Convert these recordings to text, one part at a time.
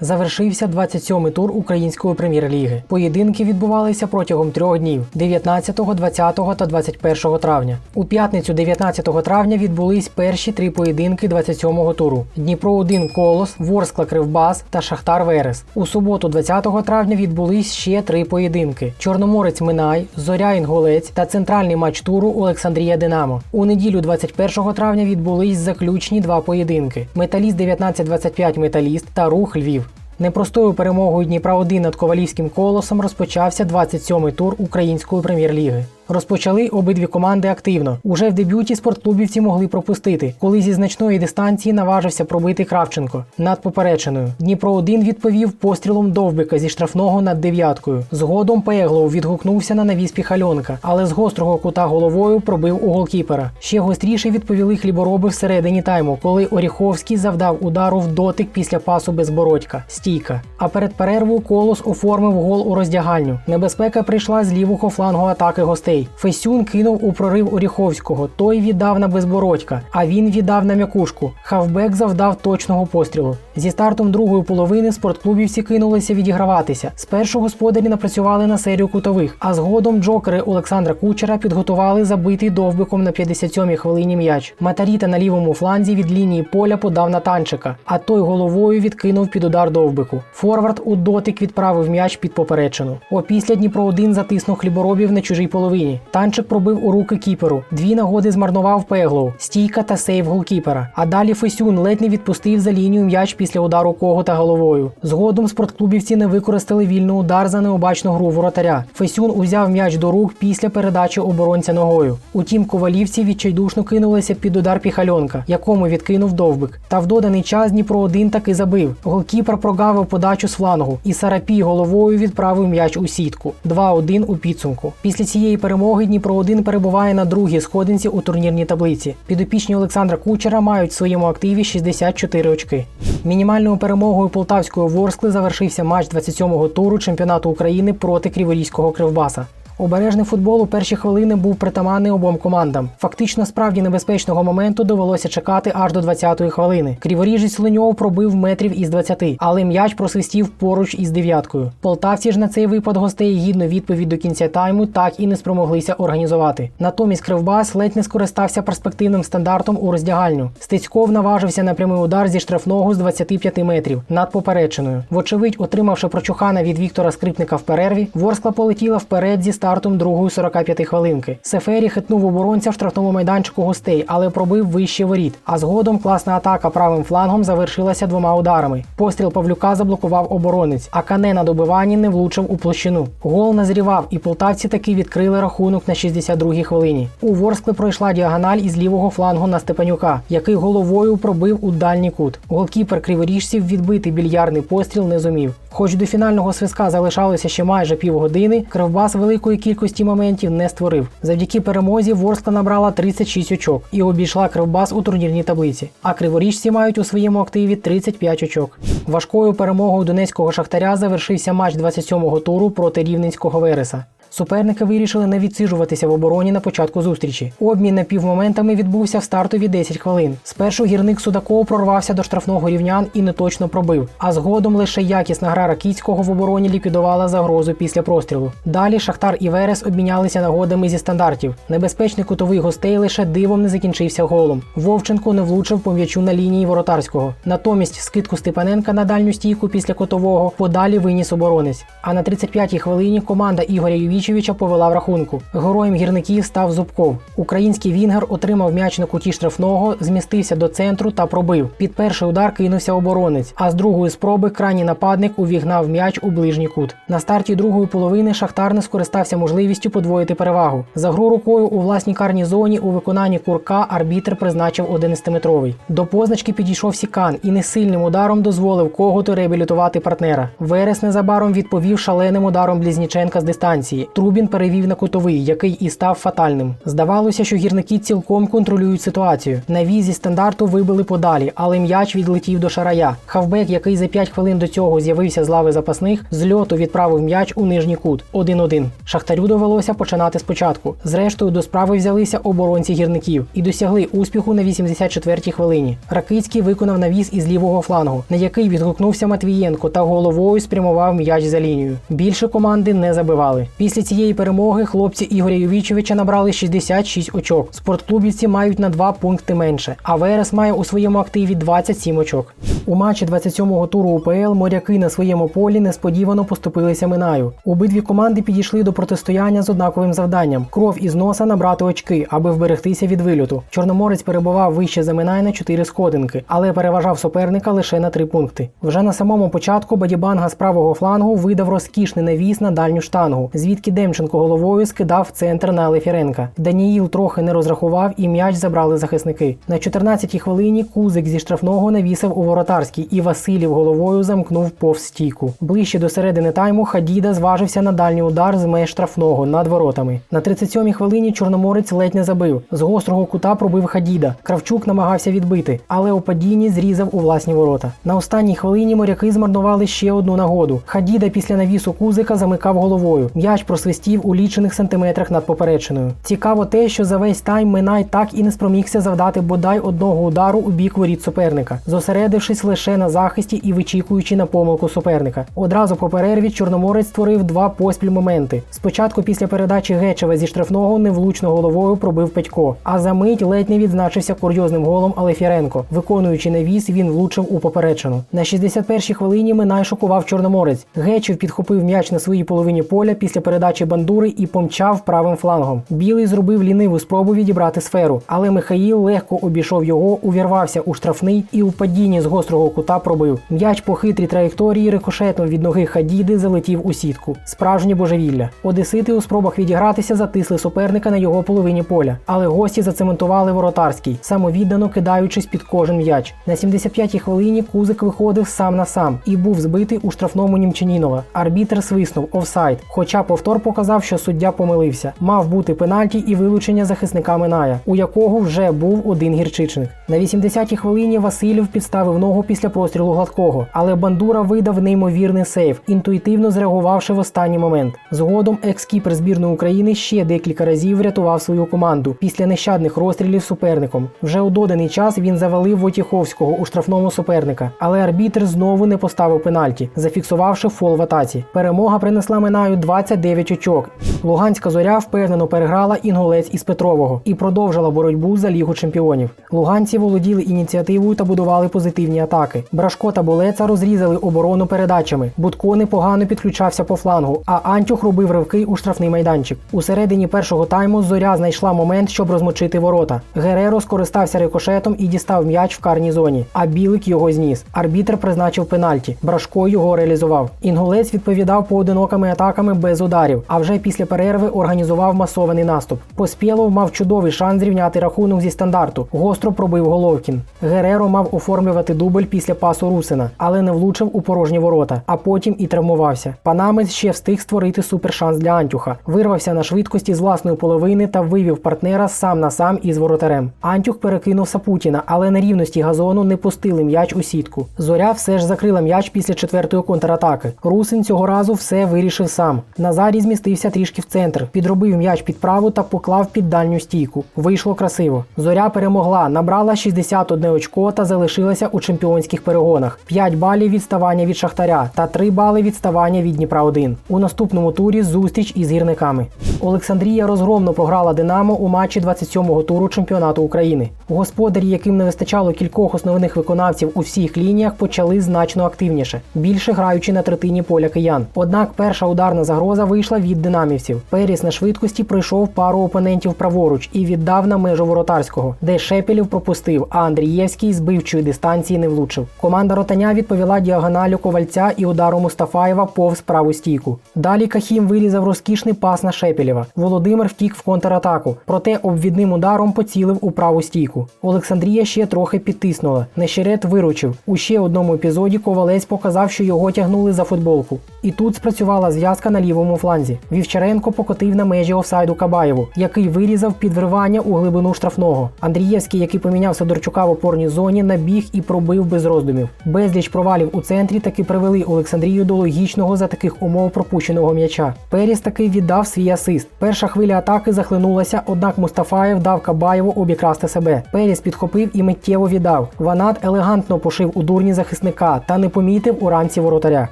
Завершився 27-й тур української прем'єр-ліги. Поєдинки відбувалися протягом трьох днів: 19, 20 та 21 травня. У п'ятницю, 19 травня, відбулись перші три поєдинки 27-го туру: Дніпро 1 Колос, Ворскла Кривбас та Шахтар Верес. У суботу, 20 травня, відбулись ще три поєдинки: Чорноморець Минай, Зоря Інгулець та центральний матч туру Олександрія Динамо. У неділю, 21 травня, відбулись заключні два поєдинки: Металіст 19-25 Металіст та Рух Львів. Непростою перемогою Дніпра 1 над Ковалівським колосом розпочався 27-й тур української прем'єр-ліги. Розпочали обидві команди активно. Уже в дебюті спортклубівці могли пропустити, коли зі значної дистанції наважився пробити Кравченко над попереченою. Дніпро 1 відповів пострілом довбика зі штрафного над дев'яткою. Згодом Пеглов відгукнувся на навіс Піхальонка, але з гострого кута головою пробив у голкіпера. Ще гостріше відповіли хлібороби всередині тайму, коли Оріховський завдав удару в дотик після пасу безбородька. Стійка. А перед перервою колос оформив гол у роздягальню. Небезпека прийшла з лівого флангу атаки гостей. Фесюн кинув у прорив Оріховського. Той віддав на безбородька, а він віддав на м'якушку. Хавбек завдав точного пострілу. Зі стартом другої половини спортклубівці кинулися відіграватися. Спершу господарі напрацювали на серію кутових, а згодом джокери Олександра Кучера підготували забитий довбиком на 57-й хвилині м'яч. Матаріта на лівому фланзі від лінії поля подав на танчика, а той головою відкинув під удар довбику. Форвард у дотик відправив м'яч під поперечину. Опісля Дніпро 1 затиснув хліборобів на чужій половині. Танчик пробив у руки кіперу. Дві нагоди змарнував Пеглов, стійка та сейв голкіпера. А далі Фесюн ледь не відпустив за лінію м'яч після удару когота головою. Згодом спортклубівці не використали вільний удар за необачну гру воротаря. Фесюн узяв м'яч до рук після передачі оборонця ногою. Утім, ковалівці відчайдушно кинулися під удар піхальонка, якому відкинув довбик. Та в доданий час Дніпро 1 таки забив. Голкіпер прогавив подачу з флангу, і Сарапій головою відправив м'яч у сітку. 2-1 у підсумку. Після цієї перемоги Дніпро 1 перебуває на другій сходинці у турнірній таблиці. Підопічні Олександра Кучера мають в своєму активі 64 очки. Мінімальною перемогою полтавської Ворскли завершився матч 27-го туру чемпіонату України проти Криворізького Кривбаса. Обережний футбол у перші хвилини був притаманний обом командам. Фактично, справді небезпечного моменту довелося чекати аж до 20-ї хвилини. Криворіжець Леньов пробив метрів із 20, але м'яч просвистів поруч із дев'яткою. Полтавці ж на цей випад гостей гідну відповідь до кінця тайму так і не спромоглися організувати. Натомість Кривбас ледь не скористався перспективним стандартом у роздягальню. Стецьков наважився на прямий удар зі штрафного з 25 метрів над поперечиною. Вочевидь, отримавши прочухана від Віктора Скрипника в перерві, Ворскла полетіла вперед зі стартом другої 45 хвилинки. Сефері хитнув оборонця в штрафному майданчику гостей, але пробив вище воріт. А згодом класна атака правим флангом завершилася двома ударами. Постріл Павлюка заблокував оборонець, а Кане на добиванні не влучив у площину. Гол назрівав, і полтавці таки відкрили рахунок на 62-й хвилині. У Ворскли пройшла діагональ із лівого флангу на Степанюка, який головою пробив у дальній кут. Голкіпер криворіжців відбити більярдний постріл не зумів. Хоч до фінального свистка залишалося ще майже півгодини, Кривбас великої кількості моментів не створив. Завдяки перемозі Ворскла набрала 36 очок і обійшла Кривбас у турнірній таблиці. А криворіжці мають у своєму активі 35 очок. Важкою перемогою донецького шахтаря завершився матч 27-го туру проти рівненського Вереса. Суперники вирішили не відсиджуватися в обороні на початку зустрічі. Обмін напівмоментами відбувся в стартові 10 хвилин. Спершу гірник Судаков прорвався до штрафного рівнян і неточно пробив. А згодом лише якісна гра Ракіцького в обороні ліквідувала загрозу після прострілу. Далі Шахтар і Верес обмінялися нагодами зі стандартів. Небезпечний кутовий гостей лише дивом не закінчився голом. Вовченко не влучив по м'ячу на лінії воротарського. Натомість скидку Степаненка на дальню стійку після котового подалі виніс оборонець. А на 35-й хвилині команда Ігоря Ювічевича повела в рахунку. Героєм гірників став Зубков. Український вінгер отримав м'яч на куті штрафного, змістився до центру та пробив. Під перший удар кинувся оборонець, а з другої спроби крайній нападник увігнав м'яч у ближній кут. На старті другої половини Шахтар не скористався можливістю подвоїти перевагу. За гру рукою у власній карній зоні у виконанні курка арбітр призначив 11-метровий. До позначки підійшов Сікан і несильним ударом дозволив коготу реабілітувати партнера. Верес незабаром відповів шаленим ударом Блізніченка з дистанції, Трубін перевів на кутовий, який і став фатальним. Здавалося, що гірники цілком контролюють ситуацію. На візі стандарту вибили подалі, але м'яч відлетів до шарая. Хавбек, який за 5 хвилин до цього з'явився з лави запасних, з льоту відправив м'яч у нижній кут 1-1. Шахтарю довелося починати спочатку. Зрештою, до справи взялися оборонці гірників і досягли успіху на 84-й хвилині. Ракицький виконав навіс із лівого флангу, на який відгукнувся Матвієнко та головою спрямував м'яч за лінію. Більше команди не забивали. Після цієї перемоги хлопці Ігоря Ювічовича набрали 66 очок. Спортклубівці мають на 2 пункти менше, а Верес має у своєму активі 27 очок. У матчі 27-го туру УПЛ моряки на своєму полі несподівано поступилися Минаю. Обидві команди підійшли до протистояння з однаковим завданням кров із носа набрати очки, аби вберегтися від вильоту. Чорноморець перебував вище за Минай на 4 сходинки, але переважав суперника лише на 3 пункти. Вже на самому початку Бадібанга з правого флангу видав розкішний навіс на дальню штангу, звідки Демченко головою скидав центр на Лефіренка. Даніїл трохи не розрахував і м'яч забрали захисники. На 14-й хвилині Кузик зі штрафного навісив у воротарський, і Василів головою замкнув повз стійку. Ближче до середини тайму Хадіда зважився на дальній удар з меж штрафного над воротами. На 37-й хвилині Чорноморець ледь не забив. З гострого кута пробив Хадіда. Кравчук намагався відбити, але у падінні зрізав у власні ворота. На останній хвилині моряки змарнували ще одну нагоду. Хадіда після навісу Кузика замикав головою. М'яч просвистів у лічених сантиметрах над поперечиною. Цікаво те, що за весь тайм Минай так і не спромігся завдати бодай одного удару у бік воріт суперника, зосередившись лише на захисті і вичікуючи на помилку суперника. Одразу по перерві Чорноморець створив два поспіль моменти. Спочатку після передачі Гечева зі штрафного невлучно головою пробив Петько, а за мить ледь не відзначився курйозним голом Алефіренко. Виконуючи навіс, він влучив у поперечину. На 61-й хвилині Минай шокував Чорноморець. Гечев підхопив м'яч на своїй половині поля після передачі бандури і помчав правим флангом. Білий зробив ліниву спробу відібрати сферу, але Михаїл легко обійшов його, увірвався у штрафний і у падінні з гострого кута пробив. М'яч по хитрій траєкторії рикошетом від ноги Хадіди залетів у сітку. Справжнє божевілля. Одесити у спробах відігратися затисли суперника на його половині поля, але гості зацементували воротарський, самовіддано кидаючись під кожен м'яч. На 75-й хвилині Кузик виходив сам на сам і був збитий у штрафному Німчанінова. Арбітр свиснув офсайд, хоча повтор показав, що суддя помилився. Мав бути пенальті і вилучення захисника Миная, у якого вже був один гірчичник. На 80-й хвилині Васильєв підставив ногу після прострілу гладкого, але Бандура видав неймовірний сейв, інтуїтивно зреагувавши в останній момент. Згодом екс-кіпер збірної України ще декілька разів врятував свою команду після нещадних розстрілів суперником. Вже у доданий час він завалив Войтіховського у штрафному суперника, але арбітр знову не поставив пенальті, зафіксувавши фол в атаці. Перемога принесла Минаю 29 очок. Луганська зоря впевнено переграла інгулець із Петрового і продовжила боротьбу за лігу чемпіонів. Луганці володіли ініціативою та будували позитивні атаки. Брашко та Болеца розрізали оборону передачами. Будко непогано підключався по флангу, а Антюх робив ривки у штрафний майданчик. У середині першого тайму зоря знайшла момент, щоб розмочити ворота. Гереро скористався рикошетом і дістав м'яч в карній зоні, а білик його зніс. Арбітр призначив пенальті. Брашко його реалізував. Інгулець відповідав поодинокими атаками без ударів, а вже після перерви організував масований наступ. Поспєлов мав чудовий шанс зрівняти рахунок зі стандарту. Гостро пробив Головкін. Гереро мав оформлювати дубль після пасу Русина, але не влучив у порожні ворота, а потім і травмувався. Панамець ще встиг створити супершанс для Антюха. Вирвався на швидкості з власної половини та вивів партнера сам на сам із воротарем. Антюх перекинув Сапутіна, але на рівності газону не пустили м'яч у сітку. Зоря все ж закрила м'яч після четвертої контратаки. Русин цього разу все вирішив сам. Назарій змістився трішки в центр, підробив м'яч під праву та поклав під дальню стійку. Вийшло красиво. Зоря перемогла, набрала 61 очко та залишилася у чемпіонських перегонах. 5 балів відставання від Шахтаря та 3 бали відставання від Дніпра 1 У наступному турі зустріч із гірниками. Олександрія розгромно програла Динамо у матчі 27-го туру чемпіонату України. Господарі, яким не вистачало кількох основних виконавців у всіх лініях, почали значно активніше, більше граючи на третині поля киян. Однак перша ударна загроза вийшла від динамівців. Періс на швидкості пройшов пару опонентів праворуч і віддав на межу воротарського, де Шепелів пропустив, а Андрієвський з бивчої дистанції не влучив. Команда ротаня відповіла діагоналю ковальця і удару Мустафаєва повз праву стійку. Далі Кахім вирізав розкішний пас на Шепелєва. Володимир втік в контратаку, проте обвідним ударом поцілив у праву стійку. Олександрія ще трохи підтиснула. Нещерет виручив. У ще одному епізоді ковалець показав, що його тягнули за футболку. І тут спрацювала зв'язка на лівому фланзі. Фланзі. Вівчаренко покотив на межі офсайду Кабаєву, який вирізав підвривання у глибину штрафного. Андрієвський, який поміняв Сидорчука в опорній зоні, набіг і пробив без роздумів. Безліч провалів у центрі таки привели Олександрію до логічного за таких умов пропущеного м'яча. Періс таки віддав свій асист. Перша хвиля атаки захлинулася, однак Мустафаєв дав Кабаєву обікрасти себе. Періс підхопив і миттєво віддав. Ванат елегантно пошив у дурні захисника та не помітив у рамці воротаря.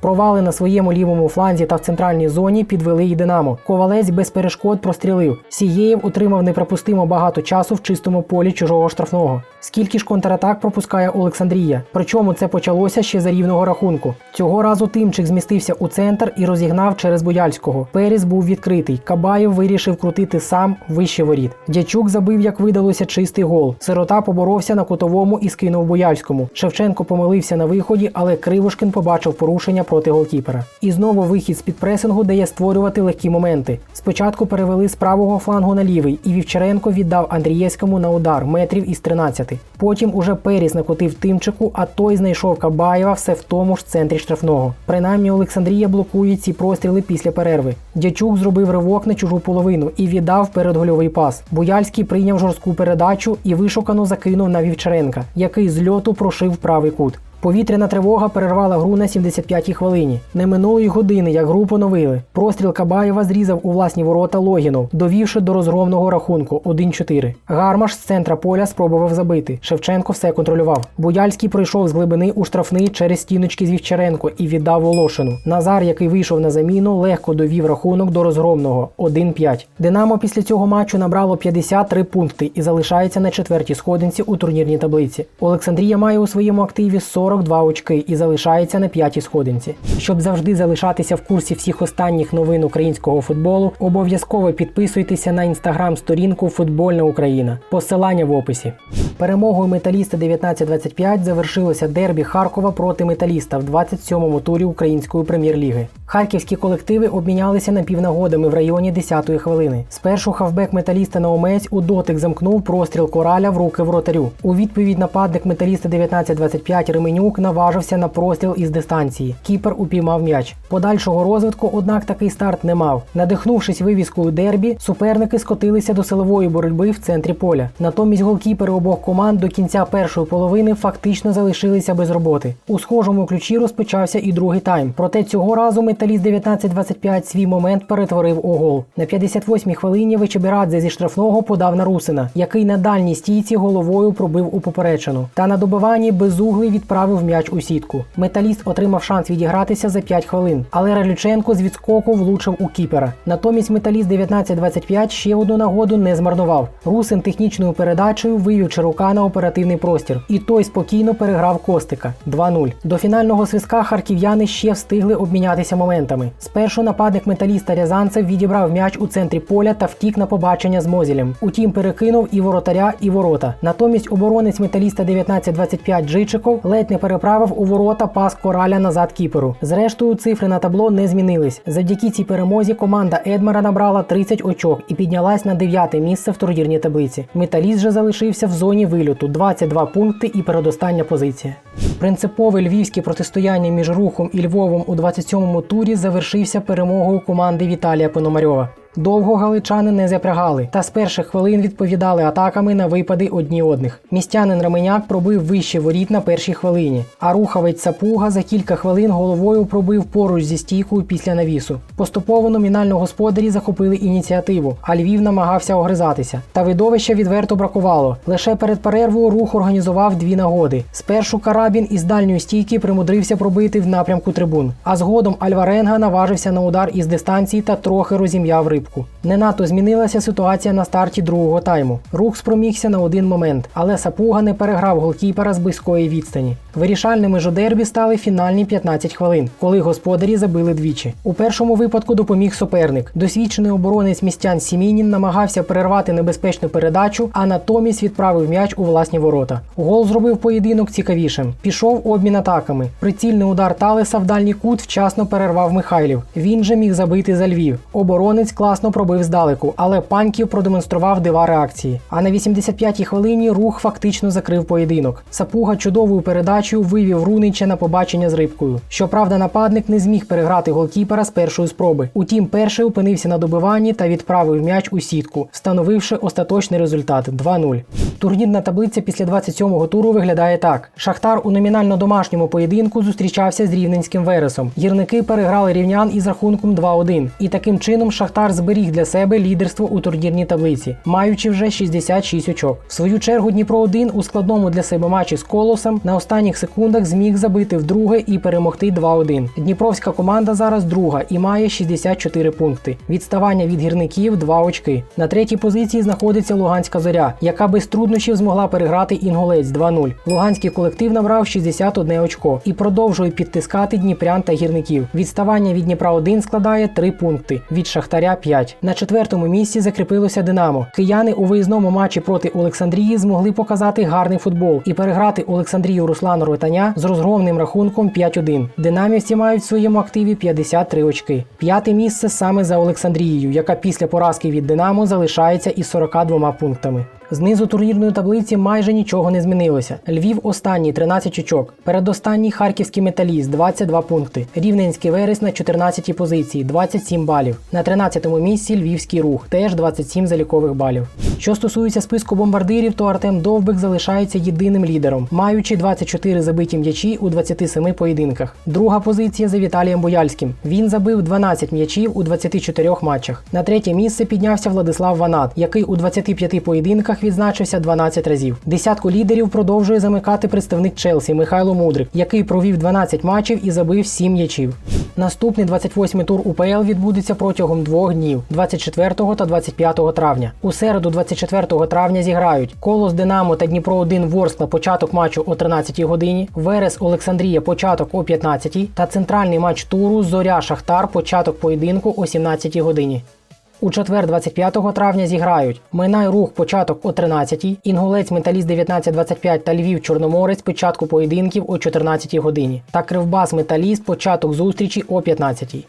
Провали на своєму лівому фланзі та в центральній зоні підвели й Динамо. Ковалець без перешкод прострілив. Сієєв отримав неприпустимо багато часу в чистому полі чужого штрафного. Скільки ж контратак пропускає Олександрія? Причому це почалося ще за рівного рахунку. Цього разу Тимчик змістився у центр і розігнав через Бояльського. Періс був відкритий. Кабаєв вирішив крутити сам вище воріт. Дячук забив, як видалося, чистий гол. Сирота поборовся на кутовому і скинув Бояльському. Шевченко помилився на виході, але Кривошкин побачив порушення проти голкіпера. І знову вихід з під пресингу де я дає створювати легкі моменти. Спочатку перевели з правого флангу на лівий, і Вівчаренко віддав Андрієвському на удар метрів із 13. Потім уже Періс накотив Тимчику, а той знайшов Кабаєва все в тому ж центрі штрафного. Принаймні Олександрія блокує ці простріли після перерви. Дячук зробив ривок на чужу половину і віддав передгольовий пас. Буяльський прийняв жорстку передачу і вишукано закинув на Вівчаренка, який з льоту прошив правий кут. Повітряна тривога перервала гру на 75-й хвилині. Не минуло й години, як гру поновили. Простріл Кабаєва зрізав у власні ворота Логінов, довівши до розгромного рахунку 1-4. Гармаш з центра поля спробував забити. Шевченко все контролював. Буяльський пройшов з глибини у штрафний через стіночки з Вівчаренко і віддав Волошину. Назар, який вийшов на заміну, легко довів рахунок до розгромного 1-5. Динамо після цього матчу набрало 53 пункти і залишається на четвертій сходинці у турнірній таблиці. Олександрія має у своєму активі 42 очки і залишається на п'ятій сходинці. Щоб завжди залишатися в курсі всіх останніх новин українського футболу, обов'язково підписуйтеся на інстаграм-сторінку Футбольна Україна. Посилання в описі. Перемогою металіста 19-25 завершилося дербі Харкова проти металіста в 27-му турі української прем'єр-ліги. Харківські колективи обмінялися напівнагодами в районі 10-ї хвилини. Спершу хавбек металіста Наумець у дотик замкнув простріл кораля в руки вратарю. У відповідь нападник металіста 19-25 Ременюк наважився на простріл із дистанції. Кіпер упіймав м'яч. Подальшого розвитку, однак, такий старт не мав. Надихнувшись вивіскою дербі, суперники скотилися до силової боротьби в центрі поля. Натомість голкіпери обох команд до кінця першої половини фактично залишилися без роботи. У схожому ключі розпочався і другий тайм. Проте цього разу металіст 19-25 свій момент перетворив у гол. На 58-й хвилині Вечебірадзе зі штрафного подав на Русина, який на дальній стійці головою пробив у поперечину. Та на добиванні безуглий відправив м'яч у сітку. Металіст отримав шанс відігратися за 5 хвилин, але Ралюченко з відскоку влучив у кіпера. Натомість металіст 19-25 ще одну нагоду не змарнував. Русин технічною передачею вивів Чарука на оперативний простір, і той спокійно переграв Костика 2-0. До фінального свистка харків'яни ще встигли обмінятися моментами. Спершу нападник металіста Рязанцев відібрав м'яч у центрі поля та втік на побачення з Мозілем. Утім, перекинув і воротаря, і ворота. Натомість оборонець металіста 19-25 Джичиков ледь не переправив у ворота пас кораля назад кіперу. Зрештою, цифри на табло не змінились. Завдяки цій перемозі команда Едмара набрала 30 очок і піднялась на 9 місце в турнірній таблиці. Металіст же залишився в зоні вильоту 22 пункти і передостання позиція. Принципове львівське протистояння між рухом і Львовом у 27-му турі завершився перемогою команди Віталія Пономарьова. Довго галичани не запрягали, та з перших хвилин відповідали атаками на випади одні одних. Містянин Раменяк пробив вище воріт на першій хвилині, а рухавець Сапуга за кілька хвилин головою пробив поруч зі стійкою після навісу. Поступово номінально господарі захопили ініціативу, а Львів намагався огризатися. Та видовища відверто бракувало. Лише перед перервою рух організував дві нагоди. Спершу карабін із дальньої стійки примудрився пробити в напрямку трибун, а згодом Альваренга наважився на удар із дистанції та трохи розім'яв рибку. Не надто змінилася ситуація на старті другого тайму. Рух спромігся на один момент, але Сапуга не переграв голкіпера з близької відстані. Вирішальними ж у дербі стали фінальні 15 хвилин, коли господарі забили двічі. У першому випадку допоміг суперник. Досвідчений оборонець містян Сімінін намагався перервати небезпечну передачу, а натомість відправив м'яч у власні ворота. Гол зробив поєдинок цікавішим. Пішов обмін атаками. Прицільний удар Талеса в дальній кут вчасно перервав Михайлів. Він же міг забити за Львів. Оборонець класно пробив здалеку, але Паньків продемонстрував дива реакції. А на 85-й хвилині рух фактично закрив поєдинок. Сапуга чудовою передачею вивів Рунича на побачення з рибкою. Щоправда, нападник не зміг переграти голкіпера з першої спроби. Утім, перший опинився на добиванні та відправив м'яч у сітку, встановивши остаточний результат 2-0. Турнірна таблиця після 27-го туру виглядає так: Шахтар у номінально домашньому поєдинку зустрічався з рівненським Вересом. Гірники переграли рівнян із рахунком 2-1. І таким чином Шахтар зберіг для себе лідерство у турнірній таблиці, маючи вже 66 очок. В свою чергу Дніпро 1 у складному для себе матчі з Колосом на останніх секундах зміг забити вдруге і перемогти 2-1. Дніпровська команда зараз друга і має 64 пункти. Відставання від гірників 2 очки. На третій позиції знаходиться Луганська зоря, яка без труднощів змогла переграти інгулець 2-0. Луганський колектив набрав 61 очко і продовжує підтискати дніпрян та гірників. Відставання від Дніпра 1 складає 3 пункти, від Шахтаря 5. На четвертому місці закріпилося Динамо. Кияни у виїзному матчі проти Олександрії змогли показати гарний футбол і переграти Олександрію Руслану Ротаня з розгромним рахунком 5-1. Динамівці мають в своєму активі 53 очки. П'яте місце саме за Олександрією, яка після поразки від Динамо залишається із 42 пунктами. Знизу турнірної таблиці майже нічого не змінилося. Львів останній 13 очок. Передостанній харківський металіст 22 пункти. Рівненський верес на 14-й позиції 27 балів. На 13-му місці Львівський рух теж 27 залікових балів. Що стосується списку бомбардирів, то Артем Довбик залишається єдиним лідером, маючи 24 забиті м'ячі у 27 поєдинках. Друга позиція за Віталієм Бояльським. Він забив 12 м'ячів у 24 матчах. На третє місце піднявся Владислав Ванат, який у 25 поєдинках відзначився 12 разів. Десятку лідерів продовжує замикати представник Челсі Михайло Мудрик, який провів 12 матчів і забив 7 м'ячів. Наступний 28-й тур УПЛ відбудеться протягом двох днів 24 та 25 травня. У середу, 24 травня, зіграють Колос Динамо та Дніпро 1 Ворскла початок матчу о 13-й годині, Верес Олександрія початок о 15-й та центральний матч туру Зоря Шахтар початок поєдинку о 17-й годині. У четвер, 25 травня, зіграють Минай рух початок о 13-й, Інгулець Металіст 19.25 та Львів Чорноморець початку поєдинків о 14-й годині. Та Кривбас Металіст початок зустрічі о 15-й.